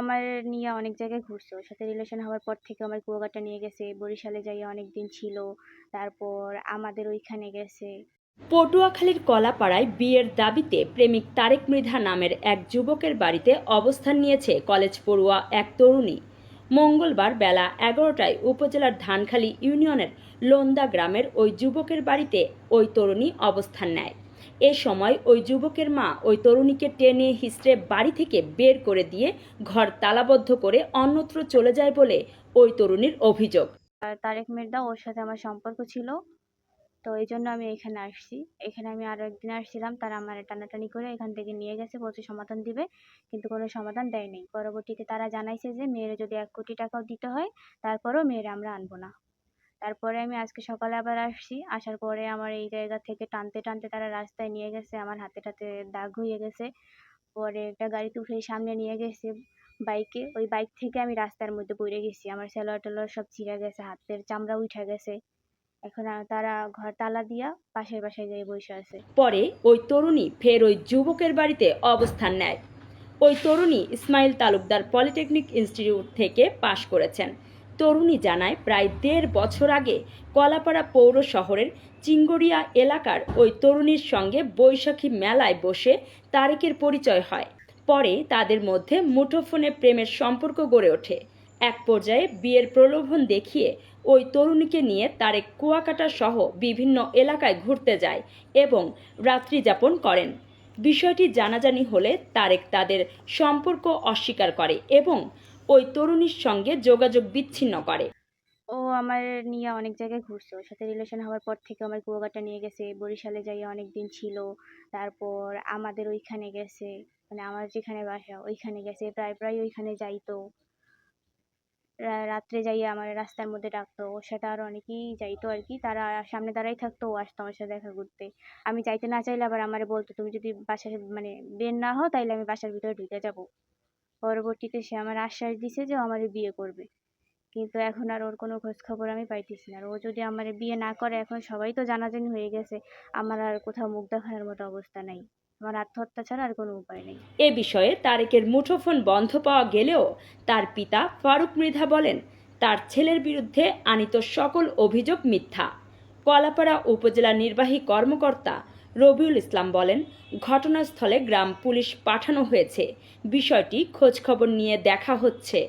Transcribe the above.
আমার নিয়ে অনেক জায়গায় ঘুরছে। ওর সাথে রিলেশন হওয়ার পর থেকে আমার কুয়াকাটা নিয়ে গেছে। বরিশালে যাইয়া অনেক দিন ছিল। তারপর আমাদের ওইখানে গেছে। পটুয়াখালীর কলাপাড়ায় বিয়ের দাবিতে প্রেমিক তারেক মৃধা নামের এক যুবকের বাড়িতে অবস্থান নিয়েছে কলেজ পড়ুয়া এক তরুণী। মঙ্গলবার বেলা এগারোটায় উপজেলার ধানখালী ইউনিয়নের লোন্দা গ্রামের ওই যুবকের বাড়িতে ওই তরুণী অবস্থান নেয়। এ সময় ওই যুবকের মা ওই তরুণীকে টেনে হিস্ট্রে বাড়ি থেকে বের করে দিয়ে ঘর তালাবদ্ধ করে অন্যত্র চলে যায় বলে ওই তরুণীর অভিযোগ। তারেক মির্জা ওর সাথে আমার সম্পর্ক ছিল, তো এই জন্য আমি এখানে আসছি। এখানে আমি আরও একদিন আসছিলাম, তারা আমার টানাটানি করে এখান থেকে নিয়ে গেছে, বলছে সমাধান দিবে, কিন্তু কোনো সমাধান দেয়নি। পরবর্তীতে তারা জানাইছে যে, মেয়ের যদি এক কোটি টাকাও দিতে হয়, তারপরেও মেয়েরা আমরা আনব না। তারপরে আমি আজকে সকালে আবার আসছি। আসার পরে আমার এই জায়গা থেকে টানতে টানতে তারা রাস্তায় নিয়ে গেছে, আমার হাতে টাতে দাগ হয়ে গেছে। পরে একটা গাড়িতে উঠে সামনে নিয়ে গেছে বাইকে। ওই বাইক থেকে আমি রাস্তার মধ্যে পড়ে গেছি। আমার সেলোয়ার টেলোয়ার সব ছিঁড়ে গেছে, হাতের চামড়া উঠে গেছে। এখন তারা ঘর তালা দিয়া পাশের বাসায় গিয়ে বসে আছে। পরে ওই তরুণী ফের ওই যুবকের বাড়িতে অবস্থান নেয়। ওই তরুণী ইসমাইল তালুকদার পলিটেকনিক ইনস্টিটিউট থেকে পাশ করেছেন। তরুণী জানায়, প্রায় দেড় বছর আগে কলাপাড়া পৌর শহরের চিঙ্গড়িয়া এলাকার ওই তরুণীর সঙ্গে বৈশাখী মেলায় বসে তারেকের পরিচয় হয়। পরে তাদের মধ্যে মুঠোফোনে প্রেমের সম্পর্ক গড়ে ওঠে। এক পর্যায়ে বিয়ের প্রলোভন দেখিয়ে ওই তরুণীকে নিয়ে তারেক কুয়াকাটা সহ বিভিন্ন এলাকায় ঘুরতে যায় এবং রাত্রি যাপন করেন। বিষয়টি জানাজানি হলে তারেক তাদের সম্পর্ক অস্বীকার করে এবং ওই তরুণীর সঙ্গে যোগাযোগ বিচ্ছিন্ন করে। ও আমার নিয়ে অনেক জায়গায় ঘুরছে। ওর সাথে রিলেশন হওয়ার পর থেকে আমার কুয়াকাটা নিয়ে গেছে। বরিশালে যাইয়া অনেক দিন ছিল। তারপর আমাদের ওইখানে গেছে। মানে আমার যেখানে বাসা, ওইখানে গেছে। প্রায় প্রায় ওইখানে যাইতো রাত্রে যাই আমার রাস্তার মধ্যে ডাকতো। ওর সাথে আরও অনেকেই যাইতো আর কি। তারা সামনে দাঁড়াই থাকতো, ও আসতো আমার সাথে দেখা করতে। আমি যাইতে না চাইলে আবার আমারে বলতো, তুমি যদি বাসার মানে বের না হও, তাইলে আমি বাসার ভিতরে ঢুকে যাব। পরবর্তীতে সে আমার আশ্বাস দিছে যে আমারে বিয়ে করবে। কিন্তু এখন আর ওর কোনো খোঁজ খবর আমি পাইতেছি না। আর ও যদি আমার বিয়ে না করে, এখন সবাই তো জানাজানি হয়ে গেছে, আমার আর কোথাও মুখ দেখানোর মতো অবস্থা নাই। আমার আত্মহত্যা ছাড়া আর কোনো উপায় নেই। এ বিষয়ে তারেকের মুঠোফোন বন্ধ পাওয়া গেলেও তার পিতা ফারুক মৃধা বলেন, তার ছেলের বিরুদ্ধে আনিত সকল অভিযোগ মিথ্যা। কলাপাড়া উপজেলা নির্বাহী কর্মকর্তা রবিউল ইসলাম বলেন ঘটনাস্থলে গ্রাম পুলিশ পাঠানো হয়েছে। বিষয়টি খোঁজখবর নিয়ে দেখা হচ্ছে।